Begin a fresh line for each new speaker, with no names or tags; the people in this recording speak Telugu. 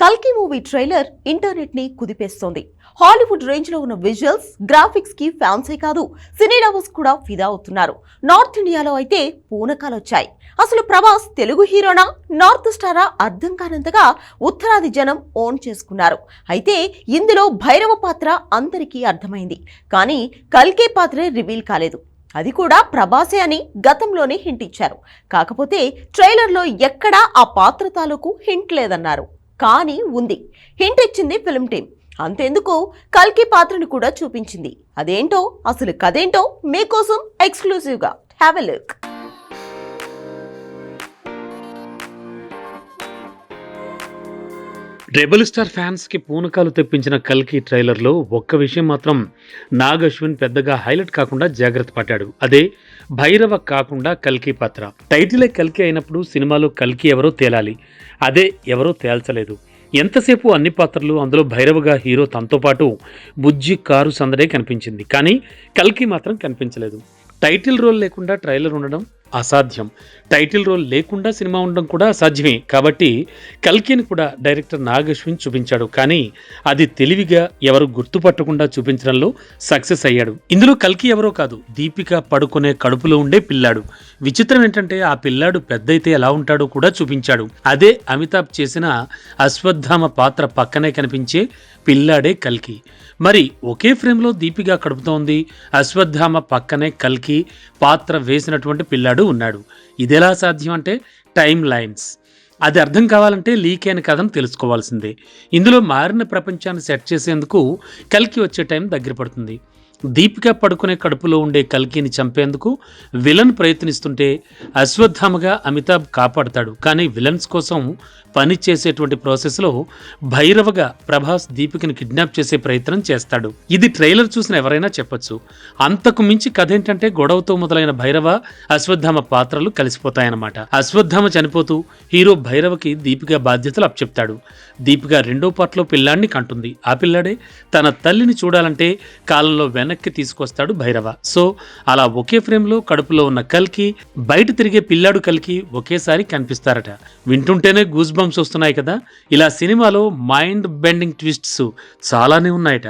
కల్కి మూవీ ట్రైలర్ ఇంటర్నెట్ని కుదిపేస్తోంది. హాలీవుడ్ రేంజ్లో ఉన్న విజువల్స్ గ్రాఫిక్స్కి ఫ్యాన్సే కాదు సినీ లవర్స్ కూడా ఫిదా అవుతున్నారు. నార్త్ ఇండియాలో అయితే పూనకాలు వచ్చాయి అసలు ప్రభాస్ తెలుగు హీరోనా నార్త్ స్టారా అర్థం కానంతగా ఉత్తరాది జనం ఓన్ చేసుకున్నారు. అయితే ఇందులో భైరవ పాత్ర అందరికీ అర్థమైంది. కానీ కల్కి పాత్రే రివీల్ కాలేదు. అది కూడా ప్రభాసే అని గతంలోనే హింట్ ఇచ్చారు. కాకపోతే ట్రైలర్లో ఎక్కడా ఆ పాత్ర తాలూకు హింట్ లేదన్నారు. కానీ ఉంది. హింట్ ఇచ్చింది ఫిల్మ్ టీం అంతెందుకు? కల్కి పాత్రను కూడా చూపించింది. అదేంటో? అసలు కదేంటో మీకోసం ఎక్స్క్లూజివ్గా have a look
rebel star ఫ్యాన్స్కి పూనకాలు తెప్పించిన కల్కి ట్రైలర్లో ఒక్క విషయం మాత్రం నాగ్ అశ్విన్ పెద్దగా హైలైట్ కాకుండా జాగ్రత్త పడ్డాడు. అదే భైరవ కాకుండా కల్కి పాత్ర. టైటిలే కల్కి అయినప్పుడు సినిమాలో కల్కి ఎవరో తేలాలి. అదే ఎవరో తేల్చలేదు. ఎంతసేపు అన్ని పాత్రలు అందులో భైరవగా హీరో తనతో పాటు బుజ్జి కారు సందడే కనిపించింది. కానీ కల్కి మాత్రం కనిపించలేదు. టైటిల్ రోల్ లేకుండా ట్రైలర్ ఉండడం అసాధ్యం. టైటిల్ రోల్ లేకుండా సినిమా ఉండడం కూడా అసాధ్యమే. కాబట్టి కల్కిని కూడా డైరెక్టర్ నాగశ్విన్ చూపించాడు. కానీ అది తెలివిగా ఎవరు గుర్తుపట్టకుండా చూపించడంలో సక్సెస్ అయ్యాడు. ఇందులో కల్కి ఎవరో కాదు దీపిక పడుకునే కడుపులో ఉండే పిల్లాడు. విచిత్రం ఏంటంటే ఆ పిల్లాడు పెద్దయితే ఎలా ఉంటాడో కూడా చూపించాడు. అదే అమితాబ్ చేసిన అశ్వత్థామ పాత్ర పక్కనే కనిపించే పిల్లాడే కల్కి. మరి ఒకే ఫ్రేమ్లో దీపిక కడుపుతోంది అశ్వత్థామ పక్కనే కల్కి పాత్ర వేసినటువంటి పిల్లాడు ఉన్నాడు. ఇదెలా సాధ్యం అంటే టైం లైన్స్. అది అర్థం కావాలంటే లీక్ అయిన కథను తెలుసుకోవాల్సిందే. ఇందులో మారిన ప్రపంచాన్ని సెట్ చేసేందుకు కలికి వచ్చే టైం దగ్గర పడుతుంది. దీపిక పడుకునే కడుపులో ఉండే కల్కిని చంపేందుకు విలన్ ప్రయత్నిస్తుంటే అశ్వత్థామగా అమితాబ్ కాపాడతాడు. కానీ విలన్స్ కోసం పని చేసేటువంటి ప్రాసెస్లో భైరవగా ప్రభాస్ దీపికని కిడ్నాప్ చేసే ప్రయత్నం చేస్తాడు. ఇది ట్రైలర్ చూసిన ఎవరైనా చెప్పొచ్చు. అంతకు మించి కథ ఏంటంటే గొడవతో మొదలైన భైరవ అశ్వత్థామ పాత్రలు కలిసిపోతాయన్నమాట. అశ్వత్థామ చనిపోతూ హీరో భైరవకి దీపిక బాధ్యతలు అప్పచెప్తాడు. దీపిక రెండో పార్ట్లో పిల్లాడిని కంటుంది. ఆ పిల్లాడే తన తల్లిని చూడాలంటే కాలంలో వెనక్కి తీసుకొస్తాడు భైరవ. సో అలా ఒకే ఫ్రేమ్లో కడుపులో ఉన్న కల్కి బయట తిరిగే పిల్లాడు కల్కి ఒకేసారి కనిపిస్తారట. వింటుంటేనే గూస్ బంప్స్ వస్తున్నాయి కదా. ఇలా సినిమాలో మైండ్ బెండింగ్ ట్విస్ట్స్ చాలానే ఉన్నాయట.